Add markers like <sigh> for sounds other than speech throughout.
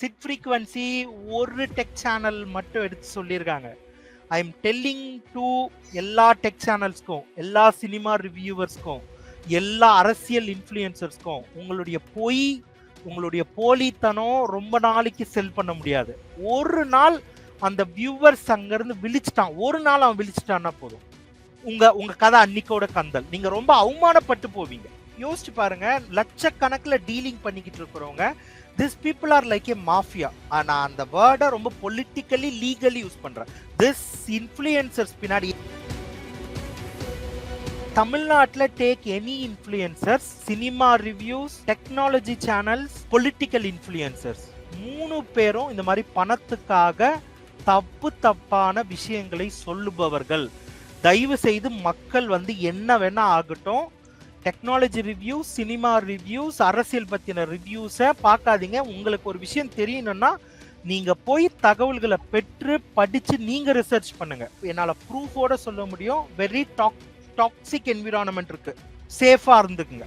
Chit frequency ஒரு tech channel மட்டும் எடுத்து சொல்லியிருக்காங்க. ஐ எம் டெல்லிங் டு எல்லா டெக் சேனல்ஸ்க்கும் எல்லா சினிமா ரிவ்யூவர்ஸ்க்கும் எல்லா அரசியல் இன்ஃப்ளூயன்சர்ஸ்க்கும் உங்களுடைய பொய் உங்களுடைய போலித்தனம் ரொம்ப நாளைக்கு செல் பண்ண முடியாது. ஒரு நாள் அந்த வியூவர்ஸ் அங்கேருந்து விழிச்சிட்டான். ஒரு நாள் அவன் விழிச்சிட்டான்னா போதும். உங்க உங்க கதை அன்னைக்கோட கந்தல். நீங்க ரொம்ப அவமானப்பட்டு போவீங்க. யோசிச்சு பாருங்க லட்சக்கணக்கில் டீலிங் பண்ணிக்கிட்டு இருக்கிறவங்க this people are like a mafia நான் அந்த வேர்டை ரொம்ப பொலிட்டிக்கலி லீகலி யூஸ் பண்ணுறேன் திஸ் இன்ஃப்ளூயன்சர்ஸ் பின்னாடி தமிழ்நாட்டில் take any influencers cinema reviews technology channels political influencers மூணு பேரும் இந்த மாதிரி பணத்துக்காக தப்பு தப்பான விஷயங்களை சொல்லுபவர்கள். தயவு செய்து மக்கள் வந்து என்ன வேணா ஆகட்டும் டெக்னாலஜி ரிவ்யூஸ் சினிமா ரிவ்யூஸ் அரசியல் பத்தின ரிவ்யூஸை பார்க்காதீங்க. உங்களுக்கு ஒரு விஷயம் தெரியணும்னா நீங்க போய் தகவல்களை பெற்று படிச்சு நீங்க ரிசர்ச் பண்ணுங்க. என்னால ப்ரூஃபோட சொல்ல முடியும். வெரி டாக் டாக்ஸிக் என்விரான்மெண்ட் இருக்கு. சேஃபா இருந்துக்குங்க.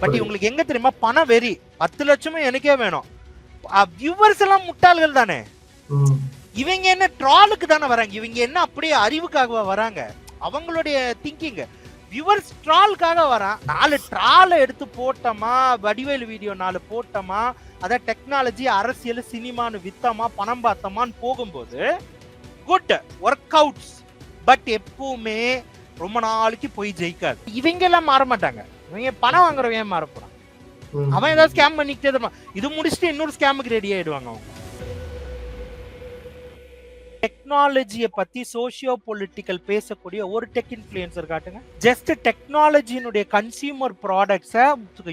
பட் உங்களுக்கு எங்க தெரியுமா? பணம் வெறி. பத்து லட்சமும் எனக்கே வேணும். வியூவர்ஸ் எல்லாம் முட்டாள்கள் தானே? இவங்க என்ன ட்ராலுக்கு தானே வராங்க. இவங்க என்ன அப்படியே அறிவுக்காக வராங்க? அவங்களுடைய திங்கிங் வியூவர்ஸ் ட்ராலுக்காக வரான் நாலு ட்ராலை எடுத்து போட்டோமா? வடிவேலு வீடியோ நாலு போட்டோமா? அதான் டெக்னாலஜி அரசியல் சினிமான்னு வித்தமா? பணம் பார்த்தோமான்னு போகும்போது குட் ஒர்க் அவுட்ஸ் பட் எப்பவுமே ரொம்ப நாளைக்கு போய் ஜெயிக்காது. இவங்க எல்லாம் மாற மாட்டாங்க. இவங்க பணம் வாங்குறவங்க ஏன் மாற போறான்? அவன் ஏதாவது ஸ்கேம் பண்ணிக்கிட்டே இது முடிச்சுட்டு இன்னொரு ஸ்கேமுக்கு ரெடி ஆயிடுவாங்க அவங்க. டெக்னாலஜியை பத்தி சோசியோ பொலிட்டிக்கல் பேசக்கூடிய ஒரு டெக் இன்ஃபுளுசர் காட்டுங்க. ஜஸ்ட் டெக்னாலஜியினுடைய கன்சியூமர் ப்ராடக்ட்ஸை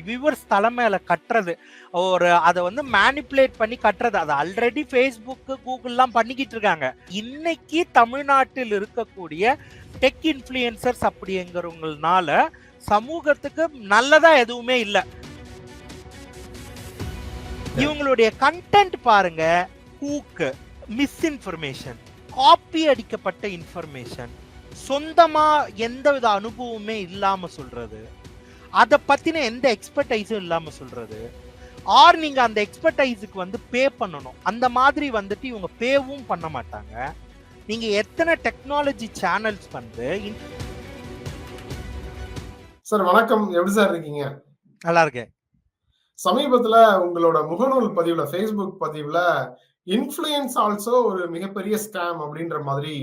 வியூவர்ஸ் தலைமையில கட்டுறது. ஒரு அதை வந்து மேனிப்புலேட் பண்ணி கட்டுறது. அது ஆல்ரெடி ஃபேஸ்புக்கு கூகுள்லாம் பண்ணிக்கிட்டு இருக்காங்க. இன்னைக்கு தமிழ்நாட்டில் இருக்கக்கூடிய டெக் இன்ஃப்ளூயன்சர்ஸ் அப்படிங்கிறவங்கனால சமூகத்துக்கு நல்லதா எதுவுமே இல்லை. இவங்களுடைய கண்டென்ட் பாருங்க ஹூக்கு மிஸ்இன்ஃபர்மேஷன் காப்பி அடிக்கப்பட்ட இன்ஃபர்மேஷன் சொந்தமா எந்தவித அனுபவமே இல்லாம சொல்றது அதை பத்தின எந்த எக்ஸ்பர்டைஸும் இல்லாம சொல்றது ஆர் நீங்க அந்த எக்ஸ்பர்டைஸுக்கு வந்து பே பண்ணணும். அந்த மாதிரி வந்துட்டு இவங்க பேவும் பண்ண மாட்டாங்க. நீங்க எத்தனை டெக்னாலஜி சேனல்ஸ் வந்து சார் வணக்கம். எப்படி சார் இருக்கீங்க? நல்லா இருக்கேன். சமீபத்துல உங்களோட முகநூல் பதிவுல ஃபேஸ்புக் பதிவுல இன்ஃப்ளூயன்ஸ் ஆல்சோ ஒரு மிகப்பெரிய ஸ்கேம் அப்படின்ற மாதிரி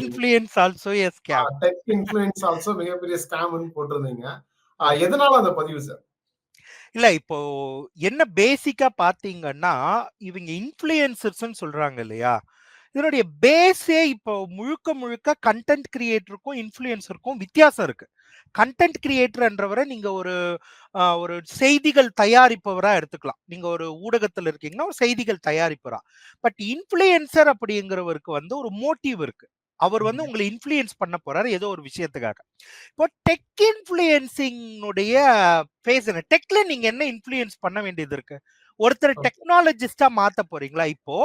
influence also a scam tech influence also மிகப்பெரிய ஸ்கேம்னு போட்டிருந்தீங்க. எதனால அந்த பதிவு சார் இல்ல இப்போ என்ன பேசிக்கா பாத்தீங்கன்னா இவங்க இன்ஃப்ளூயன்சர்ஸ் சொல்றாங்க இல்லையா? இதனுடைய பேஸே இப்போ முழுக்க முழுக்க கண்டென்ட் கிரியேட்டருக்கும் இன்ஃப்ளூயன்சருக்கும் வித்தியாசம் இருக்கு. கண்டென்ட் கிரியேட்டர்ன்றவரை நீங்க ஒரு ஒரு செய்திகள் தயாரிப்பவரா எடுத்துக்கலாம். நீங்க ஒரு ஊடகத்துல இருக்கீங்கன்னா ஒரு செய்திகள் தயாரிப்பவரா பட் இன்ஃப்ளூயன்சர் அப்படிங்கிறவருக்கு வந்து ஒரு மோட்டிவ் இருக்கு. அவர் வந்து உங்களை இன்ஃப்ளூயன்ஸ் பண்ண போறாரு ஏதோ ஒரு விஷயத்துக்காக. இப்போ டெக் இன்ஃப்ளூயன்சிங்குடைய ஃபேஸ் என்ன? டெக்ல நீங்க என்ன இன்ஃப்ளூயன்ஸ் பண்ண வேண்டியது இருக்கு? ஒருத்தர் டெக்னாலஜிஸ்டா மாத்த போறீங்களா? இப்போ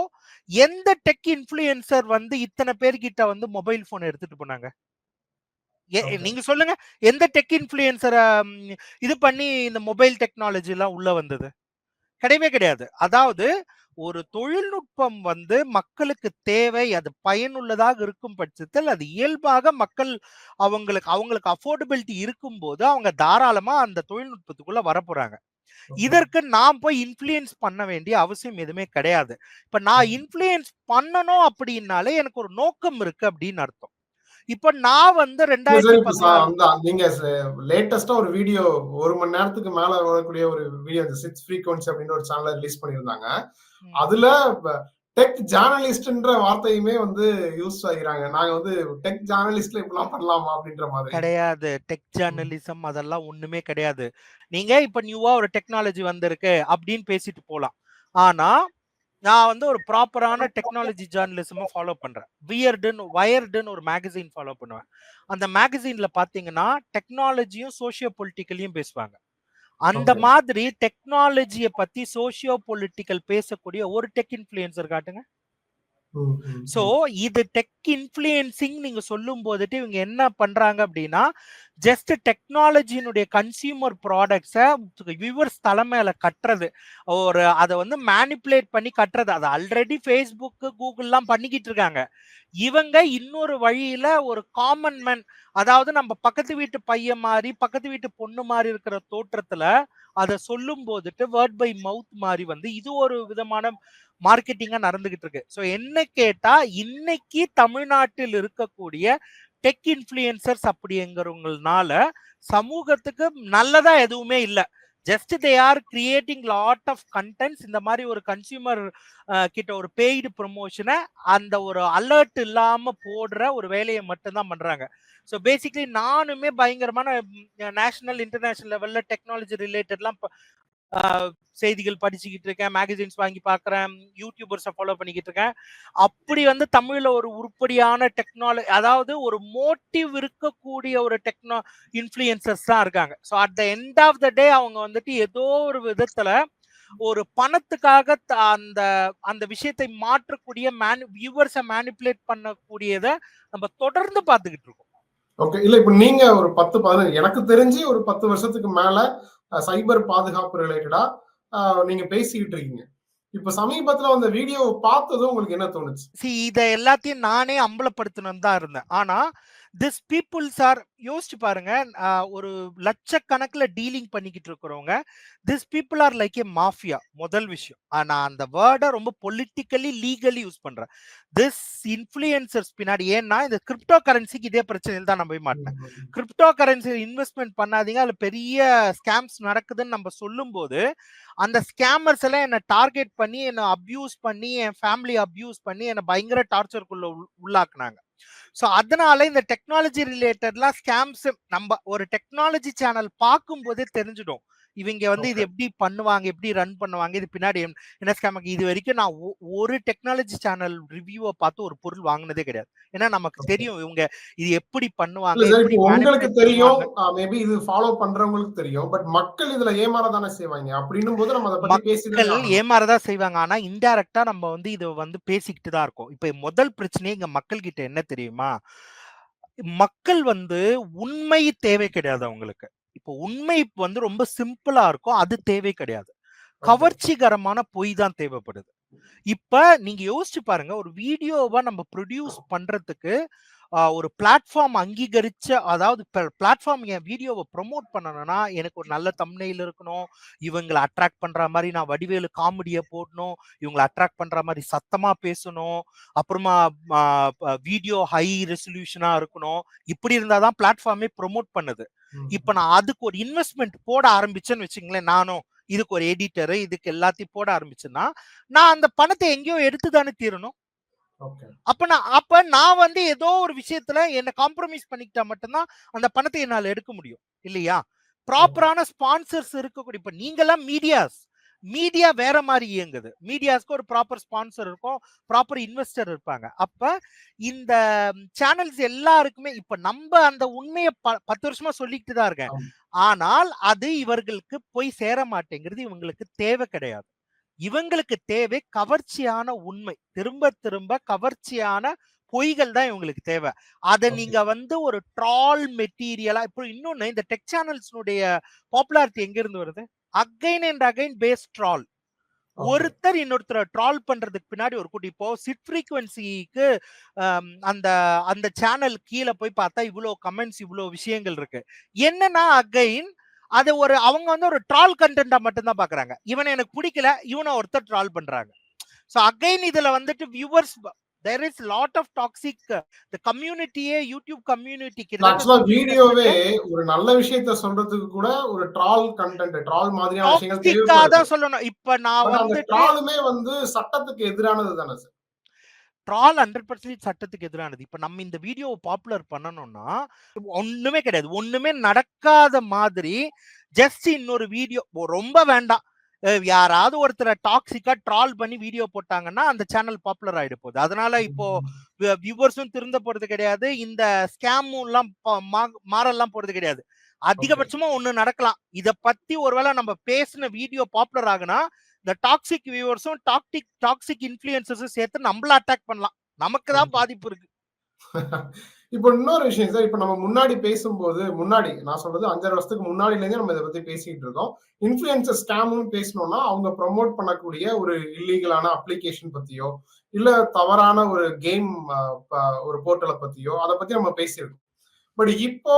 எந்த டெக் இன்ஃப்ளூயன்சர் வந்து இத்தனை பேர்கிட்ட வந்து மொபைல் போன் எடுத்துட்டு போனாங்க? நீங்க சொல்லுங்க எந்த டெக் இன்ஃப்ளூயன்சரை இது பண்ணி இந்த மொபைல் டெக்னாலஜி எல்லாம் உள்ள வந்தது? கிடையவே கிடையாது. அதாவது ஒரு தொழில்நுட்பம் வந்து மக்களுக்கு தேவை அது பயனுள்ளதாக இருக்கும் பட்சத்தில் அது இயல்பாக மக்கள் அவங்களுக்கு அவங்களுக்கு அஃபோர்டபிலிட்டி இருக்கும் போது அவங்க தாராளமா அந்த தொழில்நுட்பத்துக்குள்ள வரப்போறாங்க இதற்கு நான் போய் இன்ஃப்ளூயன்ஸ் பண்ண வேண்டிய அவசியம் எதுவுமே கிடையாது. இப்ப நான் இன்ஃப்ளூயன்ஸ் பண்ணணும் அப்படின்னாலே எனக்கு ஒரு நோக்கம் இருக்கு அப்படின்னு அர்த்தம். இப்ப நான் வந்து ரெண்டாயிரத்தி நீங்க லேட்டஸ்டா ஒரு வீடியோ ஒரு மணி நேரத்துக்கு மேல வரக்கூடிய ஒரு வீடியோ சிக்ஸ் ஃப்ரீக்வன்சி அப்படின்னு ஒரு சேனல் ரிலீஸ் பண்ணியிருந்தாங்க. அதுல டெக் ஜேர்னலிஸ்ட்ன்ற வார்த்தையுமே வந்து யூஸ் ஆகிறாங்க. நாங்க வந்து டெக் ஜேர்னலிஸ்ட்ல இப்படிலாம் பண்ணலாமா அப்படின்ற மாதிரி. கிடையாது. டெக் ஜேர்னலிசம் அதெல்லாம் ஒண்ணுமே கிடையாது. நீங்க இப்ப நியூவா ஒரு டெக்னாலஜி வந்திருக்கு அப்படின்னு பேசிட்டு போலாம். ஆனா நான் வந்து ஒரு ப்ராப்பரான டெக்னாலஜி ஜேர்னலிசம் ஃபாலோ பண்றேன். வியர்டுன்னு வயர்டுன்னு ஒரு மேகசின் ஃபாலோ பண்ணுவேன். அந்த மேகசின்ல பாத்தீங்கன்னா டெக்னாலஜியும் சோசியோ பொலிட்டிக்கலையும் பேசுவாங்க. அந்த மாதிரி டெக்னாலஜியை பத்தி சோசியோ பொலிட்டிக்கல் பேசக்கூடிய ஒரு டெக் இன்ஃபுளுசர் காட்டுங்க. சோ. இது டெக் இன்ஃப்ளூயன்சிங் நீங்க சொல்லும் போதுட்டு இவங்க என்ன பண்றாங்க அப்படின்னா ஜஸ்ட் டெக்னாலஜியினுடைய கன்சியூமர் ப்ராடக்ட்ஸை வியூவர்ஸ் தலைமையில கட்டுறது. ஒரு அதை வந்து மேனிப்புலேட் பண்ணி கட்டுறது. அது ஆல்ரெடி ஃபேஸ்புக் கூகுள்லாம் பண்ணிக்கிட்டு இருக்காங்க. இவங்க இன்னொரு வழியில ஒரு காமன் மேன் அதாவது நம்ம பக்கத்து வீட்டு பையன் மாதிரி பக்கத்து வீட்டு பொண்ணு மாதிரி இருக்கிற தோற்றத்துல அதை சொல்லும் போதுட்டு வேர்ட் பை மவுத் மாதிரி வந்து இது ஒரு விதமான மார்க்கெட்டிங்கா நடந்துகிட்டு இருக்கு ஸோ என்ன கேட்டா இன்னைக்கு தமிழ்நாட்டில் இருக்கக்கூடிய டெக் இன்ஃப்ளூயன்சர்ஸ் அப்படிங்கிறவங்கனால சமூகத்துக்கு நல்லதா எதுவுமே இல்லை. Just they are creating lot of contents இந்த மாதிரி ஒரு கன்சியூமர் கிட்ட ஒரு பெய்டு ப்ரொமோஷனை அந்த ஒரு அலர்ட் இல்லாம போடுற ஒரு வேலையை மட்டும்தான் பண்றாங்க. ஸோ பேசிக்லி நானுமே பயங்கரமான நேஷனல் இன்டர்நேஷனல் லெவல்ல டெக்னாலஜி ரிலேட்டட்லாம் செய்திகள் படிச்சுக்கிட்டு இருக்கேன் மேகசின்ஸ் வாங்கி பார்க்குறேன் யூடியூபர்ஸை ஃபாலோ பண்ணிக்கிட்டு இருக்கேன். அப்படி வந்து தமிழில் ஒரு உருப்படியான டெக்னாலஜி அதாவது ஒரு மோட்டிவ் இருக்கக்கூடிய ஒரு டெக்னா இன்ஃப்ளூயன்சர்ஸ் தான் இருக்காங்க. So at the end of the day அவங்க வந்துட்டு ஏதோ ஒரு விதத்தில் ஒரு பணத்துக்காக அந்த அந்த விஷயத்தை மாற்றக்கூடிய மேனு வியூவர்ஸை மேனிப்புலேட் பண்ணக்கூடியதை நம்ம தொடர்ந்து பார்த்துக்கிட்டு இருக்கோம். ஓகே இல்ல இப்ப நீங்க ஒரு பத்து பதினஞ்சு எனக்கு தெரிஞ்சு ஒரு பத்து வருஷத்துக்கு மேல சைபர் பாதுகாப்பு ரிலேட்டடா நீங்க பேசிக்கிட்டு இருக்கீங்க. இப்ப சமீபத்துல அந்த வீடியோவை பார்த்ததும் உங்களுக்கு என்ன தோணுச்சு? இதை எல்லாத்தையும் நானே அம்பலப்படுத்தணும் தான் இருந்தேன். ஆனா திஸ் பீப்புள்ஸ் ஆர் யோசிச்சு பாருங்க. ஒரு லட்சக்கணக்கில் டீலிங் பண்ணிக்கிட்டு இருக்கிறவங்க this people are like a mafia முதல் விஷயம். நான் அந்த வேர்டை ரொம்ப பொலிட்டிக்கலி லீகலி யூஸ் பண்றேன். திஸ் இன்ஃபுளுசர்ஸ் பின்னாடி ஏன்னா இந்த கிரிப்டோ கரன்சிக்கு இதே பிரச்சனையில் தான் நான் போய் மாட்டேன் கிரிப்டோ கரன்சி இன்வெஸ்ட்மெண்ட் பண்ணாதீங்க. அதுல பெரிய ஸ்கேம்ஸ் நடக்குதுன்னு நம்ம சொல்லும் போது அந்த ஸ்கேமர்ஸ் எல்லாம் என்னை டார்கெட் பண்ணி என்னை அப்யூஸ் பண்ணி என் ஃபேமிலி அப்யூஸ் பண்ணி என்னை பயங்கர டார்ச்சருக்குள்ள உள்ளாக்குனாங்க. ஸோ அதனால இந்த டெக்னாலஜி ரிலேட்டட்லாம் ஸ்கேம்ஸ் நம்ம ஒரு டெக்னாலஜி சேனல் பார்க்கும்போதே தெரிஞ்சிடும். இவங்க வந்து இது எப்படி பண்ணுவாங்க எப்படி ரன் பண்ணுவாங்க இது பின்னாடி என்ன ஸ்கேம் இது வரைக்கும் நான் ஒரு டெக்னாலஜி சேனல் ரிவ்யூவை பார்த்து ஒரு பொருள் வாங்கினதே கிடையாது. ஏன்னா நமக்கு தெரியும் இவங்க இது எப்படி பண்ணுவாங்க உங்களுக்கு தெரியும் மேபி இது ஃபாலோ பண்றவங்களுக்கு தெரியும் பட் மக்கள் இதுல ஏமாற தானே செய்வாங்க? அப்படின்னும் போது நம்ம அதை பத்தி மக்கள் ஏமாறதான் செய்வாங்க. ஆனா இன்டைரக்டா நம்ம வந்து இதை வந்து பேசிக்கிட்டு தான் இருக்கோம். இப்ப முதல் பிரச்சனையே இங்க மக்கள் கிட்ட என்ன தெரியுமா? மக்கள் வந்து உண்மை தேவை கிடையாது அவங்களுக்கு. இப்போ உண்மை வந்து ரொம்ப சிம்பிளா இருக்கும் அது தேவை கிடையாது. கவர்ச்சிகரமான பொய் தான் தேவைப்படுது. இப்ப நீங்க யோசிச்சு பாருங்க ஒரு வீடியோவை நம்ம ப்ரொடியூஸ் பண்றதுக்கு ஒரு பிளாட்ஃபார்ம் அங்கீகரிச்ச அதாவது பிளாட்ஃபார்ம் என் வீடியோவை ப்ரொமோட் பண்ணணும்னா எனக்கு ஒரு நல்ல தம்னையில் இருக்கணும் இவங்களை அட்ராக்ட் பண்ற மாதிரி நான் வடிவேலு காமெடியை போடணும் இவங்களை அட்ராக்ட் பண்ற மாதிரி சத்தமா பேசணும் அப்புறமா வீடியோ ஹை ரெசல்யூஷனா இருக்கணும் இப்படி இருந்தாதான் பிளாட்ஃபார்மே ப்ரொமோட் பண்ணுது. இப்ப நான் அதுக்கு ஒரு இன்வெஸ்ட்மெண்ட் போட ஆரம்பிச்சேன்னு வச்சுங்களேன் நானும். இதுக்கு ஒரு எடிட்டரு இதுக்கு எல்லாத்தையும் போட ஆரம்பிச்சேன்னா நான் அந்த பணத்தை எங்கேயோ எடுத்து தானே தீரணும் அப்ப நான் அப்ப நான் வந்து ஏதோ ஒரு விஷயத்துல என்ன காம்ப்ரமைஸ் பண்ணிக்கிட்டா மட்டும்தான் அந்த பணத்தை என்னால எடுக்க முடியும். இல்லையா? ப்ராப்பரான ஸ்பான்சர்ஸ் இருக்கக்கூடிய இப்ப நீங்கெல்லாம் மீடியாஸ் மீடியா வேற மாதிரி இயங்குது. மீடியாஸ்க்கு ஒரு ப்ராப்பர் ஸ்பான்சர் இருக்கும் ப்ராப்பர் இன்வெஸ்டர் இருப்பாங்க. அப்ப இந்த சேனல்ஸ் எல்லாருக்குமே இப்ப நம்ம அந்த உண்மையை பத்து வருஷமா சொல்லிக்கிட்டு தான் இருக்கேன். ஆனால் அது இவர்களுக்கு போய் சேர மாட்டேங்கிறது இவங்களுக்கு தேவை கிடையாது. இவங்களுக்கு தேவை கவர்ச்சியான உண்மை. திரும்ப திரும்ப கவர்ச்சியான பொய்கள் தான் இவங்களுக்கு தேவை. அதை நீங்க வந்து ஒரு ட்ரால் மெட்டீரியலா இப்போ இன்னொன்னு இந்த டெக் சேனல்ஸ்னுடைய பாப்புலாரிட்டி எங்க இருந்து வருது? Again and again face troll ஒருத்தர் இன்னொருத்தர் ட்ரால் பண்றதுக்கு பின்னாடி ஒரு குட்டி இப்போ சிட் ஃப்ரீக்வன்சிக்கு அந்த அந்த சேனல் கீழே போய் பார்த்தா இவ்வளோ கமெண்ட்ஸ் இவ்வளோ விஷயங்கள் இருக்கு. என்னன்னா அகைன் அது ஒரு அவங்க வந்து ஒரு ட்ரால் கண்டென்ட்டா மட்டும்தான் பாக்குறாங்க இவனை எனக்கு பிடிக்கல இவனை ஒருத்தர் ட்ரால் பண்றாங்க. ஸோ அகைன் இதுல வந்துட்டு viewers there is lot of toxic the கம்யூனிட்டியே YouTube கம்யூனிட்டிக்கு ஆக்சுவலா வீடியோவே ஒரு நல்ல விஷயத்த சொல்றதுக்கு கூட ஒரு ட்ரால் கண்டென்ட் ட்ரால் மாதிரியான விஷயங்கள் தான் சொல்லணும். இப்ப நான் வந்து ட்ராலுமே வந்து சட்டத்துக்கு எதிரானது தானே சார் ட்ரால் ஹண்ட்ரட் பர்சன்டேஜ் சட்டத்துக்கு எதிரானது. இப்ப நம்ம இந்த வீடியோவை பாப்புலர் பண்ணணும்னா ஒண்ணுமே கிடையாது. ஒண்ணுமே நடக்காத மாதிரி ஜஸ்ட் இன்னொரு வீடியோ ரொம்ப வேண்டாம். யாராவது ஒருத்தரை டாக்ஸிக்கா ட்ரால் பண்ணி வீடியோ போட்டாங்கன்னா அந்த சேனல் பாப்புலர் ஆயிட போகுது. அதனால இப்போ வியூவர்ஸும் திருந்த போறது கிடையாது. இந்த ஸ்கேமும் எல்லாம் மாறெல்லாம் போறது கிடையாது. அதிகபட்சமா ஒண்ணு நடக்கலாம். இத பத்தி ஒருவேளை நம்ம பேசின வீடியோ பாப்புலர் ஆகுனா இந்த டாக்ஸிக் வியூவர்ஸும் டாக்டிக் டாக்ஸிக் இன்ஃபுளுசஸும் சேர்த்து நம்மள அட்டாக் பண்ணலாம். நமக்கு தான். பாதிப்பு இருக்கு. <laughs> இப்போ இன்னொரு விஷயம் சார் இப்போ நம்ம முன்னாடி பேசும்போது முன்னாடி நான் சொல்றது அஞ்சரை வருஷத்துக்கு முன்னாடில இருந்தே நம்ம இதை பத்தி பேசிட்டு இருக்கோம். இன்ஃபுளுசர் ஸ்கேம்னு பேசணும்னா அவங்க ப்ரமோட் பண்ணக்கூடிய ஒரு இல்லீகலான அப்ளிகேஷன் பத்தியோ இல்ல தவறான ஒரு கேம் ஒரு போர்ட்டலை பத்தியோ அதை பத்தி நம்ம பேசியிருக்கோம். பட் இப்போ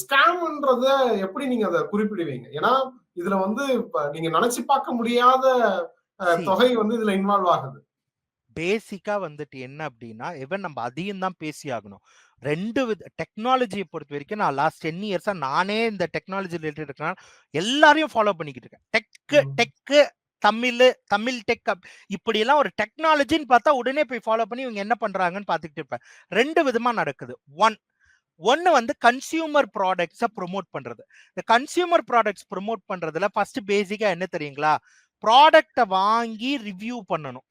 ஸ்கேம்ன்றத எப்படி நீங்க அதை குறிப்பிடுவீங்க? ஏன்னா இதுல வந்து நீங்க நினைச்சு பார்க்க முடியாத. தொகை வந்து இதுல இன்வால்வ் ஆகுது. பேசிக்கா வந்துட்டு என்ன அப்படின்னா எவன் நம்ம அதையும் தான் பேசி ஆகணும் ரெண்டு வித டெக்னாலஜியை பொறுத்த வரைக்கும் நான் லாஸ்ட் டென் இயர்ஸா நானே இந்த டெக்னாலஜி ரிலேட்டட் இருக்கனால எல்லாரையும் ஃபாலோ பண்ணிக்கிட்டு இருக்கேன். Tech. Tech Tamil Tamil tech இப்படி எல்லாம் ஒரு டெக்னாலஜின்னு பார்த்தா உடனே போய் ஃபாலோ பண்ணி இவங்க என்ன பண்றாங்கன்னு பார்த்துக்கிட்டு இருப்பேன். ரெண்டு விதமா நடக்குது. ஒன் ஒன்னு வந்து கன்சியூமர் ப்ராடக்ட்ஸை ப்ரொமோட் பண்றது. இந்த கன்சியூமர் ப்ராடக்ட்ஸ் ப்ரொமோட் பண்றதுல ஃபர்ஸ்ட் பேசிக்கா என்ன தெரியுங்களா? ப்ராடக்டை வாங்கி ரிவ்யூ பண்ணணும்.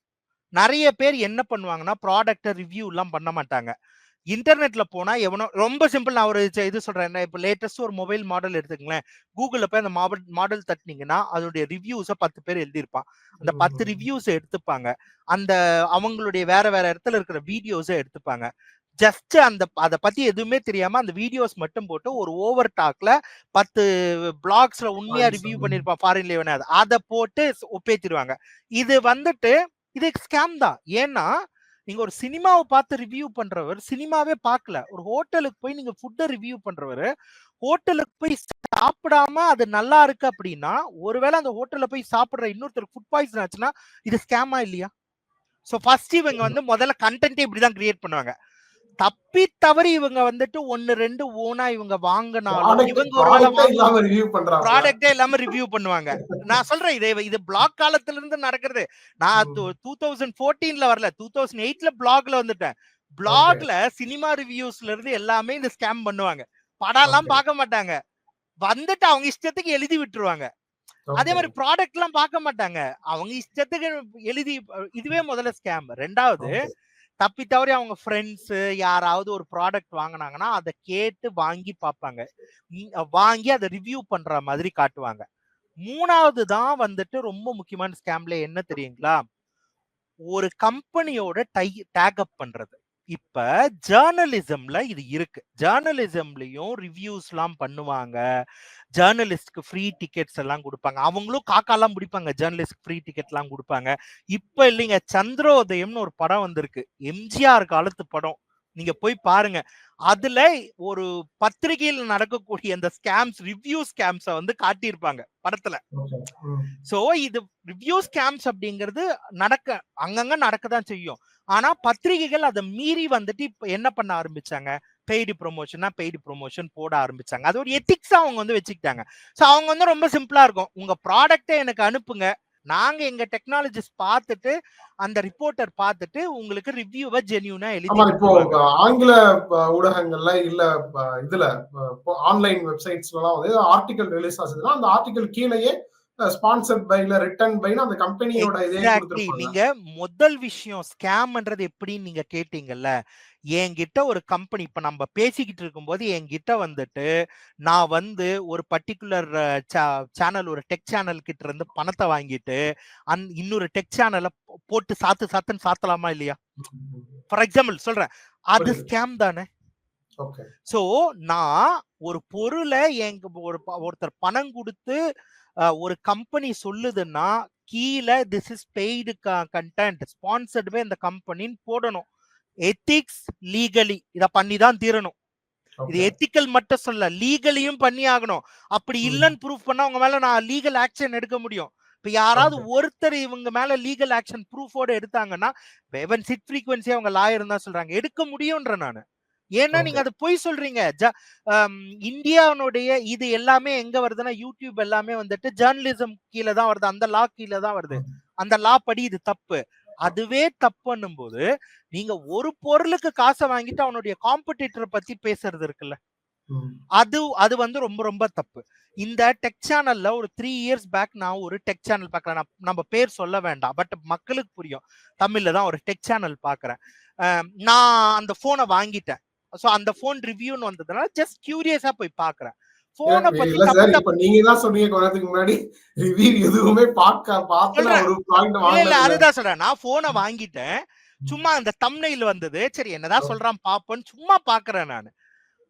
நிறைய பேர் என்ன பண்ணுவாங்கன்னா ப்ராடக்ட்டை ரிவ்யூ எல்லாம் பண்ண மாட்டாங்க. இன்டர்நெட்ல போனா எவனோ ரொம்ப சிம்பிள் நான் ஒரு இது- சொல்றேன். என்ன இப்போ லேட்டஸ்ட் ஒரு மொபைல் மாடல் எடுத்துக்கங்களேன். கூகுள்ல போய் அந்த மாடல் மாடல் தட்டினீங்கன்னா அதோடைய ரிவ்யூஸை பத்து பேர் எழுதியிருப்பான். அந்த பத்து. ரிவ்யூஸ் எடுத்துப்பாங்க. அந்த அவங்களுடைய வேற வேற இடத்துல இருக்கிற வீடியோஸை எடுத்துப்பாங்க. ஜஸ்ட் அந்த அதை பத்தி எதுவுமே தெரியாம அந்த வீடியோஸ் மட்டும் போட்டு ஒரு ஓவர் டாக்ல பத்து பிளாக்ஸ்ல உண்மையா ரிவ்யூ. பண்ணிருப்பான் ஃபாரின்ல எவனா அதை போட்டு ஒப்பேத்திடுவாங்க இது வந்துட்டு இது ஸ்கேம் தான். ஏன்னா நீங்க ஒரு சினிமாவை பார்த்து ரிவ்யூ பண்றவர் சினிமாவே பார்க்கல. ஒரு ஹோட்டலுக்கு போய் நீங்க ஃபுட்டை ரிவ்யூ பண்றவர் ஹோட்டலுக்கு போய் சாப்பிடாம அது நல்லா இருக்கு அப்படின்னா ஒருவேளை அந்த ஹோட்டல்ல போய் சாப்பிடுற இன்னொருத்தருக்கு ஃபுட் பாய்சன் ஆச்சுன்னா இது ஸ்கேமா இல்லையா? சோ ஃபர்ஸ்ட் இவங்க வந்து முதல்ல கண்டென்ட்டே இப்படிதான் கிரியேட் பண்ணுவாங்க. தப்பி தவறி இவங்க வந்துட்டு ஒன்னு ரெண்டு ஓனா இவங்க வாங்கினாலும் இவங்க பண்றாங்க. ப்ராடக்டே இல்லாம ரிவ்யூ பண்ணுவாங்க. நான் சொல்றேன் இது இது பிளாக் காலத்துல இருந்து நடக்கிறது. நான். டூ தௌசண்ட் ஃபோர்டீன்ல வரல டூ தௌசண்ட் எயிட்ல பிளாக்ல வந்துட்டேன். பிளாக்ல சினிமா ரிவ்யூஸ்ல இருந்து எல்லாமே இந்த ஸ்கேம் பண்ணுவாங்க. படம் எல்லாம். பார்க்க மாட்டாங்க. வந்துட்டு அவங்க இஷ்டத்துக்கு எழுதி விட்டுருவாங்க. அதே மாதிரி ப்ராடக்ட் எல்லாம் பார்க்க மாட்டாங்க. அவங்க இஷ்டத்துக்கு எழுதி இதுவே முதல்ல ஸ்கேம் ரெண்டாவது தப்பி தவறி அவங்க ஃப்ரெண்ட்ஸு யாராவது ஒரு ப்ராடக்ட் வாங்குனாங்கன்னா அதை கேட்டு வாங்கி பார்ப்பாங்க. வாங்கி அதை ரிவ்யூ பண்ற மாதிரி காட்டுவாங்க. மூணாவது தான் வந்துட்டு ரொம்ப முக்கியமான ஸ்கேம்ல என்ன தெரியுங்களா? ஒரு கம்பெனியோட டை டேக் அப் பண்றது. இப்ப ஜேர்னலிசம்ல இது இருக்கு. ஜேர்னலிசம்லயும் ரிவ்யூஸ்லாம் பண்ணுவாங்க. ஜேர்னலிஸ்ட்க்கு ஃப்ரீ டிக்கெட்ஸ் எல்லாம் கொடுப்பாங்க. அவங்களும் காக்காலாம் பிடிப்பாங்க. ஜேர்னலிஸ்ட் ஃப்ரீ டிக்கெட் எல்லாம் கொடுப்பாங்க. இப்ப இல்லைங்க. சந்திரோதயம்னு ஒரு படம் வந்திருக்கு. எம்ஜிஆர் காலத்து படம். நீங்க போய் பாருங்க. அதுல ஒரு பத்திரிகையில் நடக்கக்கூடிய அந்த ஸ்கேம்ஸ் ரிவ்யூ ஸ்கேம்ஸ வந்து காட்டியிருப்பாங்க படத்துல. சோ இது ரிவ்யூ ஸ்கேம்ஸ் அப்படிங்கிறது நடக்க அங்கங்க நடக்கதான் செய்யும். ஆனா பத்திரிகைகள் அதை மீறி வந்துட்டு இப்ப என்ன பண்ண ஆரம்பிச்சாங்க? பெய்டு ப்ரொமோஷனா பெய்டு ப்ரொமோஷன் போட ஆரம்பிச்சாங்க. அது ஒரு எத்திக்ஸ் அவங்க வந்து வச்சுக்கிட்டாங்க. சோ அவங்க வந்து ரொம்ப சிம்பிளா இருக்கும். உங்க ப்ராடக்ட்டை எனக்கு அனுப்புங்க. நாங்க எங்க டெக்னாலஜிஸ்ட் பார்த்துட்டு அந்த ரிப்போர்ட்டர் பார்த்துட்டு உங்களுக்கு ரிவ்யூவை ஜென்யூனா எழுதி இப்போ. ஆங்கில ஊடகங்கள்ல இல்ல இதுல ஆன்லைன் வெப்சைட்ஸ்ல எல்லாம் வந்து ஆர்டிகல் ரிலீஸ் ஆகுதுன்னா அந்த ஆர்டிகல் கீழேயே ஸ்பான்சர்ட் பை இல்ல ரிட்டர்ன் பைன்னு அந்த கம்பெனியோட இதே நீங்க முதல் விஷயம் ஸ்கேம்ன்றது எப்படின்னு நீங்க கேட்டீங்கல்ல என்கிட்ட ஒரு கம்பெனி இப்ப நம்ம பேசிக்கிட்டு இருக்கும்போது என்கிட்ட வந்துட்டு நான் வந்து ஒரு பர்டிகுலர் சேனல் ஒரு டெக் சேனல் கிட்ட இருந்து பணத்தை வாங்கிட்டு அந் இன்னொரு டெக் சேனலை போட்டு சாத்து சாத்துன்னு சாத்தலாமா இல்லையா? ஃபார் எக்ஸாம்பிள் சொல்றேன். அது. ஸ்கேம் தானே? சோ நான் ஒரு பொருளை எங்க ஒரு ஒருத்தர் பணம் கொடுத்து ஒரு கம்பெனி சொல்லுதுன்னா கீழே this is paid content sponsored by இந்த கம்பெனின்னு போடணும். எத்திக்ஸ் லீகலி இத பண்ணி தான் தீரணும். இது எத்திக்கல் மட்டும் சொல்ல லீகலியும் பண்ணி ஆகணும். அப்படி. இல்லைன்னு ப்ரூஃப் பண்ணா உங்க மேல நான் லீகல் ஆக்ஷன் எடுக்க முடியும். இப்ப யாராவது ஒருத்தர் இவங்க மேல லீகல் ஆக்ஷன் ப்ரூஃபோட எடுத்தாங்கன்னா வெவன் சிட் ஃப்ரீக்வன்சி அவங்க லாயர் தான் சொல்றாங்க. எடுக்க முடியும்ன்ற நானு. ஏன்னா நீங்க. அது பொய் சொல்றீங்க. இந்தியாவுடைய இது எல்லாமே எங்க வருதுன்னா யூடியூப் எல்லாமே வந்துட்டு ஜேர்னலிசம் கீழே தான் வருது. அந்த லா கீழே தான் வருது. அந்த லா படி இது தப்பு. அதுவே தப்புன்னும் போது நீங்க ஒரு பொருளுக்கு காசை வாங்கிட்டு அவனுடைய காம்படிட்டரை பத்தி பேசுறது இருக்குல்ல. அது அது வந்து ரொம்ப ரொம்ப தப்பு. இந்த டெக் சேனல்ல ஒரு த்ரீ இயர்ஸ் பேக் நான் ஒரு டெக் சேனல் பார்க்கறேன் நான் நம்ம பேர் சொல்ல வேண்டாம். பட் மக்களுக்கு புரியும். தமிழ்ல தான் ஒரு டெக் சேனல் பார்க்கறேன். அஹ் நான் அந்த போனை வாங்கிட்டேன். ஸோ அந்த ஃபோன் ரிவ்யூன்னு வந்ததுனால ஜஸ்ட் கியூரியஸா போய் பார்க்கறேன் போனை பத்தி இப்ப நீங்க தான் சொன்னீங்க முன்னாடி ரிவ்யூ எதுவுமே பார்க்க ஒரு பாயிண்ட் இல்ல அதுதான் சொல்றேன். நான் போனை வாங்கிட்டேன். சும்மா அந்த தம்னையில் வந்தது. சரி என்னதான் சொல்றான் பாப்போன்னு சும்மா பாக்குறேன் நான்.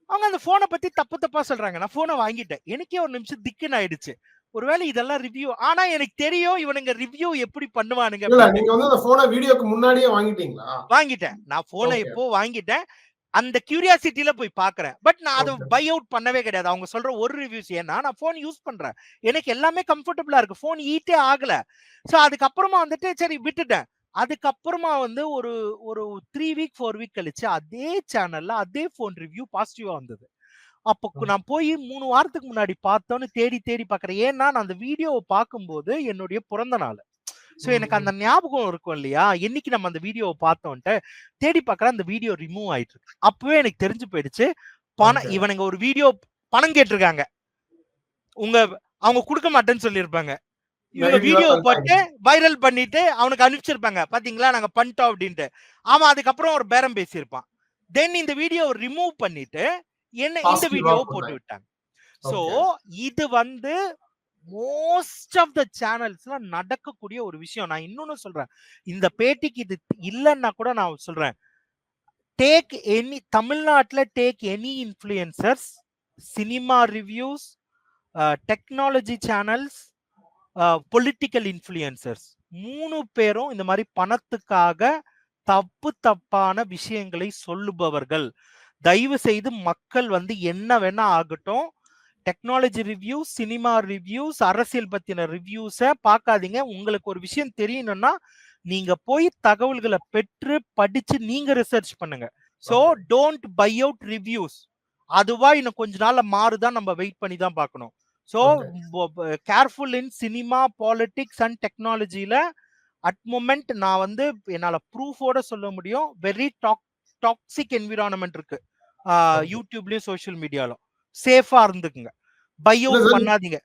அவங்க அந்த போனை பத்தி தப்பு தப்பா சொல்றாங்க. நான் போனை வாங்கிட்டேன். எனக்கே ஒரு நிமிஷம் திக்குன்னு ஆயிடுச்சு. ஒருவேளை இதெல்லாம் ரிவ்யூ ஆனா எனக்கு தெரியும் இவனுங்க ரிவ்யூ எப்படி பண்ணுவானுங்க நீங்க வந்து அந்த போனை வீடியோக்கு முன்னாடியே வாங்கிட்டீங்களா? வாங்கிட்டேன். நான் போனை. இப்போ வாங்கிட்டேன்? அந்த கியூரியாசிட்டில போய் பாக்குறேன். பட் நான் அதை. பை அவுட் பண்ணவே கிடையாது. அவங்க சொல்ற ஒரு ரிவ்யூஸ் ஏன்னா நான் போன் யூஸ் பண்றேன். எனக்கு எல்லாமே கம்ஃபர்டபுளா இருக்கு. போன் ஈட்டே ஆகல. சோ அதுக்கப்புறமா வந்துட்டு சரி விட்டுட்டேன். அதுக்கப்புறமா வந்து ஒரு ஒரு த்ரீ வீக் ஃபோர் வீக் கழிச்சு அதே சேனல்ல அதே போன் ரிவ்யூ பாசிட்டிவா வந்தது. அப்போ நான் போய் மூணு வாரத்துக்கு முன்னாடி பார்த்தோன்னு தேடி தேடி பார்க்கறேன் ஏன்னா நான் அந்த வீடியோவை பார்க்கும்போது என்னுடைய பிறந்த நாள். ஸோ எனக்கு அந்த ஞாபகம் இருக்கும் இல்லையா? என்னைக்கு நம்ம அந்த வீடியோவை பார்த்தோன்ட்டு தேடி பார்க்கற அந்த வீடியோ ரிமூவ் ஆயிட்டு இருக்கு. அப்பவே எனக்கு தெரிஞ்சு போயிடுச்சு. பணம். இவனுங்க ஒரு வீடியோ பணம் கேட்டிருக்காங்க. உங்க அவங்க கொடுக்க மாட்டேன்னு சொல்லியிருப்பாங்க. இவங்க வீடியோ. போட்டு வைரல் பண்ணிட்டு அவனுக்கு அனுப்பிச்சிருப்பாங்க. பாத்தீங்களா? நாங்க பண்ணிட்டோம் அப்படின்ட்டு. ஆமா அதுக்கப்புறம் ஒரு பேரம் பேசியிருப்பான். தென் இந்த வீடியோ ரிமூவ் பண்ணிட்டு என்ன இந்த Positive ஆ வீடியோ போட்டாங்க. போட்டு விட்டாங்க சோ. இது வந்து மோஸ்ட் ஆஃப் த சேனல்ஸ்ல நடக்கக்கூடிய ஒரு விஷயம். நான் இன்னொன்னு சொல்றேன். இந்த பேட்டிக்கு இது இல்லைன்னா கூட நான் சொல்றேன். டேக் எனி தமிழ்நாட்டில் take any influencers cinema reviews technology channels political influencers மூணு பேரும் இந்த மாதிரி பணத்துக்காக தப்பு தப்பான விஷயங்களை சொல்லுபவர்கள். தயவு செய்து மக்கள் வந்து என்ன வேணா ஆகட்டும் டெக்னாலஜி ரிவ்யூஸ் சினிமா ரிவ்யூஸ் அரசியல் பத்தின ரிவ்யூஸை பார்க்காதீங்க. உங்களுக்கு ஒரு விஷயம் தெரியணும்னா நீங்க போய் தகவல்களை பெற்று படிச்சு நீங்க ரிசர்ச் பண்ணுங்க. So don't buy out reviews அதுவா இன்னும் கொஞ்ச நாள்ல மாறுதான் நம்ம வெயிட் பண்ணி தான் பார்க்கணும். So careful in cinema politics and டெக்னாலஜியில at moment நான் வந்து என்னால ப்ரூஃபோட சொல்ல முடியும். வெரி டாக் டாக்ஸிக் என்விரான்மெண்ட் இருக்கு. யூடியூப்லயும் சோஷியல் மீடியாலும் சேஃபா இருந்துக்குங்க. பை அவுட் பண்ணாதீங்க.